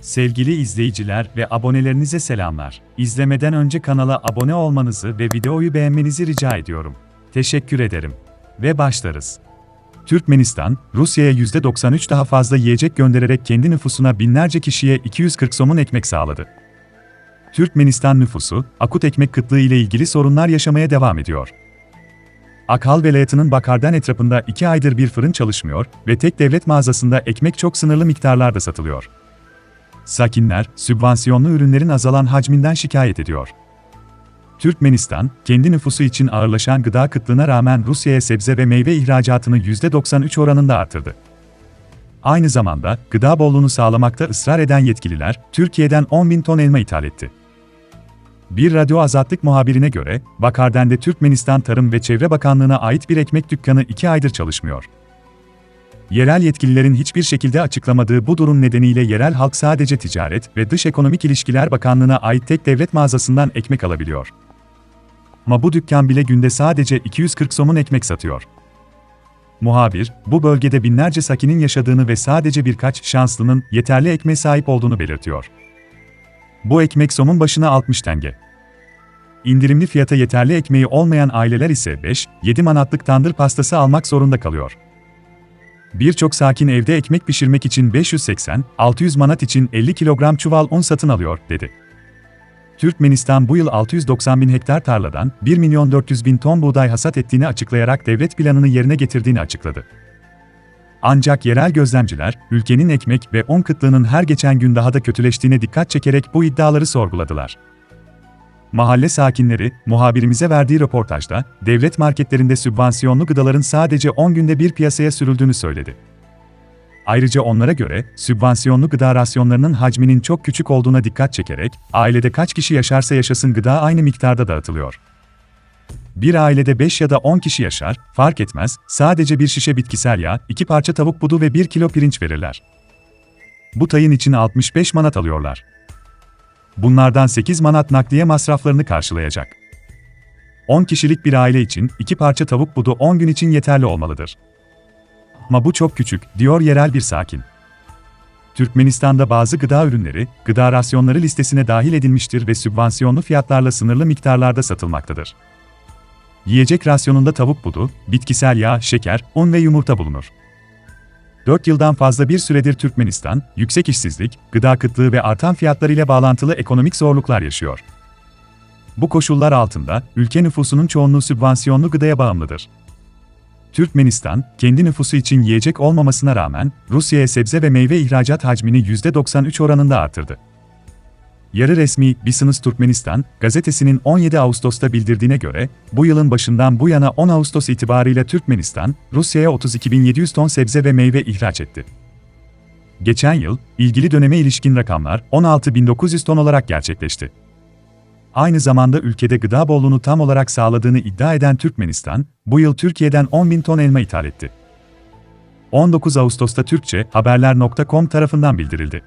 Sevgili izleyiciler ve abonelerinize selamlar. İzlemeden önce kanala abone olmanızı ve videoyu beğenmenizi rica ediyorum. Teşekkür ederim. Ve başlarız. Türkmenistan, Rusya'ya %93 daha fazla yiyecek göndererek kendi nüfusuna binlerce kişiye 240 somun ekmek sağladı. Türkmenistan nüfusu, akut ekmek kıtlığı ile ilgili sorunlar yaşamaya devam ediyor. Akhal velayetinin Bakardan etrafında iki aydır bir fırın çalışmıyor ve tek devlet mağazasında ekmek çok sınırlı miktarlarda satılıyor. Sakinler, sübvansiyonlu ürünlerin azalan hacminden şikayet ediyor. Türkmenistan, kendi nüfusu için ağırlaşan gıda kıtlığına rağmen Rusya'ya sebze ve meyve ihracatını %93 oranında artırdı. Aynı zamanda, gıda bolluğunu sağlamakta ısrar eden yetkililer, Türkiye'den 10 bin ton elma ithal etti. Bir radyo azatlık muhabirine göre, Bakarden'de Türkmenistan Tarım ve Çevre Bakanlığı'na ait bir ekmek dükkanı iki aydır çalışmıyor. Yerel yetkililerin hiçbir şekilde açıklamadığı bu durum nedeniyle yerel halk sadece Ticaret ve Dış Ekonomik İlişkiler Bakanlığı'na ait tek devlet mağazasından ekmek alabiliyor. Ama bu dükkan bile günde sadece 240 somun ekmek satıyor. Muhabir, bu bölgede binlerce sakinin yaşadığını ve sadece birkaç şanslının yeterli ekmeğe sahip olduğunu belirtiyor. Bu ekmek somun başına 60 tenge. İndirimli fiyata yeterli ekmeği olmayan aileler ise 5-7 manatlık tandır pastası almak zorunda kalıyor. Birçok sakin evde ekmek pişirmek için 580-600 manat için 50 kilogram çuval un satın alıyor, dedi. Türkmenistan bu yıl 690 bin hektar tarladan 1 milyon 400 bin ton buğday hasat ettiğini açıklayarak devlet planını yerine getirdiğini açıkladı. Ancak yerel gözlemciler, ülkenin ekmek ve un kıtlığının her geçen gün daha da kötüleştiğine dikkat çekerek bu iddiaları sorguladılar. Mahalle sakinleri, muhabirimize verdiği röportajda, devlet marketlerinde sübvansiyonlu gıdaların sadece 10 günde bir piyasaya sürüldüğünü söyledi. Ayrıca onlara göre, sübvansiyonlu gıda rasyonlarının hacminin çok küçük olduğuna dikkat çekerek, ailede kaç kişi yaşarsa yaşasın gıda aynı miktarda dağıtılıyor. Bir ailede 5 ya da 10 kişi yaşar, fark etmez, sadece bir şişe bitkisel yağ, 2 parça tavuk budu ve 1 kilo pirinç verirler. Bu tayın için 65 manat alıyorlar. Bunlardan 8 manat nakliye masraflarını karşılayacak. 10 kişilik bir aile için 2 parça tavuk budu 10 gün için yeterli olmalıdır. Ama bu çok küçük, diyor yerel bir sakin. Türkmenistan'da bazı gıda ürünleri, gıda rasyonları listesine dahil edilmiştir ve sübvansiyonlu fiyatlarla sınırlı miktarlarda satılmaktadır. Yiyecek rasyonunda tavuk budu, bitkisel yağ, şeker, un ve yumurta bulunur. 4 yıldan fazla bir süredir Türkmenistan, yüksek işsizlik, gıda kıtlığı ve artan fiyatlar ile bağlantılı ekonomik zorluklar yaşıyor. Bu koşullar altında, ülke nüfusunun çoğunluğu sübvansiyonlu gıdaya bağımlıdır. Türkmenistan, kendi nüfusu için yiyecek olmamasına rağmen, Rusya'ya sebze ve meyve ihracat hacmini %93 oranında artırdı. Yarı resmi Business Türkmenistan gazetesinin 17 Ağustos'ta bildirdiğine göre, bu yılın başından bu yana 10 Ağustos itibarıyla Türkmenistan, Rusya'ya 32.700 ton sebze ve meyve ihraç etti. Geçen yıl, ilgili döneme ilişkin rakamlar 16.900 ton olarak gerçekleşti. Aynı zamanda ülkede gıda bolluğunu tam olarak sağladığını iddia eden Türkmenistan, bu yıl Türkiye'den 10.000 ton elma ithal etti. 19 Ağustos'ta Türkçe Haberler.com tarafından bildirildi.